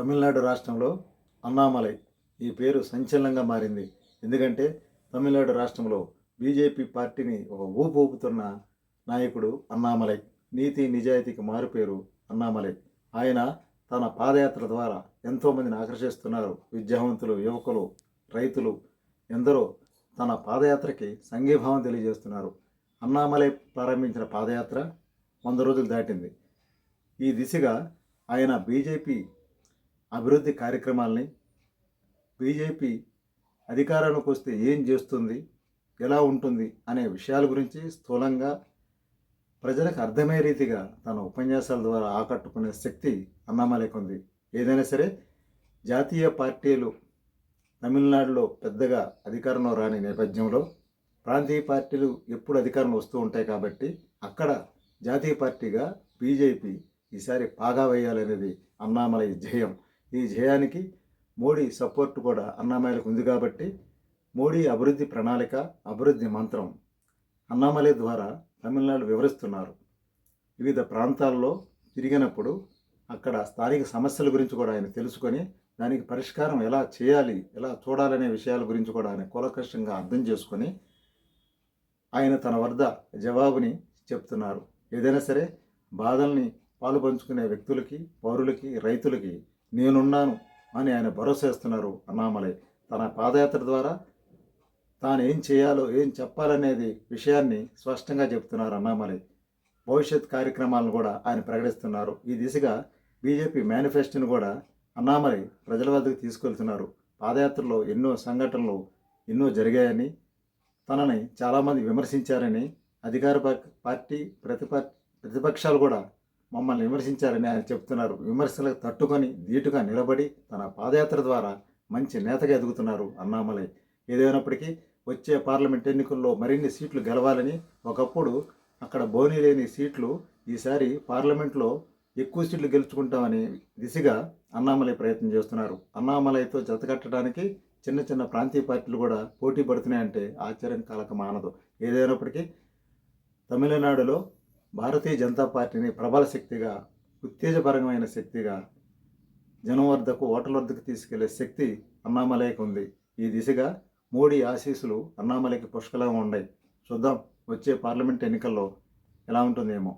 తమిళనాడు రాష్ట్రంలో అన్నామలై. ఈ పేరు సంచలనంగా మారింది. ఎందుకంటే తమిళనాడు రాష్ట్రంలో బీజేపీ పార్టీని ఒక ఊపు ఊపుతున్న నాయకుడు అన్నామలై. నీతి నిజాయితీకి మారుపేరు అన్నామలై. ఆయన తన పాదయాత్ర ద్వారా ఎంతోమందిని ఆకర్షిస్తున్నారు. విద్యావంతులు యువకులు రైతులు ఎందరో తన పాదయాత్రకి సంఘీభావం తెలియజేస్తున్నారు. అన్నామలై ప్రారంభించిన పాదయాత్ర వంద రోజులు దాటింది. ఈ దిశగా ఆయన బీజేపీ అభివృద్ధి కార్యక్రమాల్ని బీజేపీ అధికారానికి వస్తే ఏం చేస్తుంది ఎలా ఉంటుంది అనే విషయాల గురించి స్థూలంగా ప్రజలకు అర్థమయ్యే రీతిగా తన ఉపన్యాసాల ద్వారా ఆకట్టుకునే శక్తి అన్నామలైకి ఉంది. ఏదైనా సరే జాతీయ పార్టీలు తమిళనాడులో పెద్దగా అధికారంలో రాని నేపథ్యంలో ప్రాంతీయ పార్టీలు ఎప్పుడు అధికారంలో వస్తూ ఉంటాయి కాబట్టి అక్కడ జాతీయ పార్టీగా బీజేపీ ఈసారి పాగా వేయాలనేది అన్నామలై జయం. ఈ జయానికి మోడీ సపోర్ట్ కూడా అన్నామలైకి ఉంది కాబట్టి మోడీ అభివృద్ధి ప్రణాళిక అభివృద్ధి మంత్రం అన్నామలై ద్వారా తమిళనాడు వివరిస్తున్నారు. వివిధ ప్రాంతాల్లో తిరిగినప్పుడు అక్కడ స్థానిక సమస్యల గురించి కూడా ఆయన తెలుసుకొని దానికి పరిష్కారం ఎలా చేయాలి ఎలా చూడాలనే విషయాల గురించి కూడా ఆయన కూలకష్టంగా అర్థం చేసుకొని ఆయన తన వద్ద జవాబుని చెప్తున్నారు. ఏదైనా సరే బాధల్ని పాలు పంచుకునే వ్యక్తులకి పౌరులకి రైతులకి నేనున్నాను అని ఆయన భరోసా ఇస్తున్నారు అన్నామలై. తన పాదయాత్ర ద్వారా తాను ఏం చేయాలో ఏం చెప్పాలనేది విషయాన్ని స్పష్టంగా చెప్తున్నారు అన్నామలై. భవిష్యత్ కార్యక్రమాలను కూడా ఆయన ప్రకటిస్తున్నారు. ఈ దిశగా బీజేపీ మేనిఫెస్టోని కూడా అన్నామలై ప్రజల వద్దకు తీసుకెళ్తున్నారు. పాదయాత్రలో ఎన్నో సంఘటనలు ఎన్నో జరిగాయని తనని చాలామంది విమర్శించారని అధికార పార్టీ ప్రతిప ప్రతిపక్షాలు కూడా మమ్మల్ని విమర్శించారని ఆయన చెప్తున్నారు. విమర్శలకు తట్టుకొని ధీటుగా నిలబడి తన పాదయాత్ర ద్వారా మంచి నేతగా ఎదుగుతున్నారు అన్నామలై. ఏదైనప్పటికీ వచ్చే పార్లమెంట్ ఎన్నికల్లో మరిన్ని సీట్లు గెలవాలని ఒకప్పుడు అక్కడ బోనీ లేని సీట్లు ఈసారి పార్లమెంట్లో ఎక్కువ సీట్లు గెలుచుకుంటామనే దిశగా అన్నామలై ప్రయత్నం చేస్తున్నారు. అన్నామలైతో జతకట్టడానికి చిన్న చిన్న ప్రాంతీయ పార్టీలు కూడా పోటీ పడుతున్నాయంటే ఆశ్చర్యం కాలక మానదు. ఏదైనప్పటికీ తమిళనాడులో భారతీయ జనతా పార్టీని ప్రబల శక్తిగా ఉత్తేజపరమైన శక్తిగా జనం వద్దకు ఓటర్ల వద్దకు తీసుకెళ్ళే శక్తి అన్నామలైకి ఉంది. ఈ దిశగా మోడీ ఆశీస్సులు అన్నామలైకి పుష్కలంగా ఉన్నాయి. చూద్దాం వచ్చే పార్లమెంట్ ఎన్నికల్లో ఎలా ఉంటుందేమో.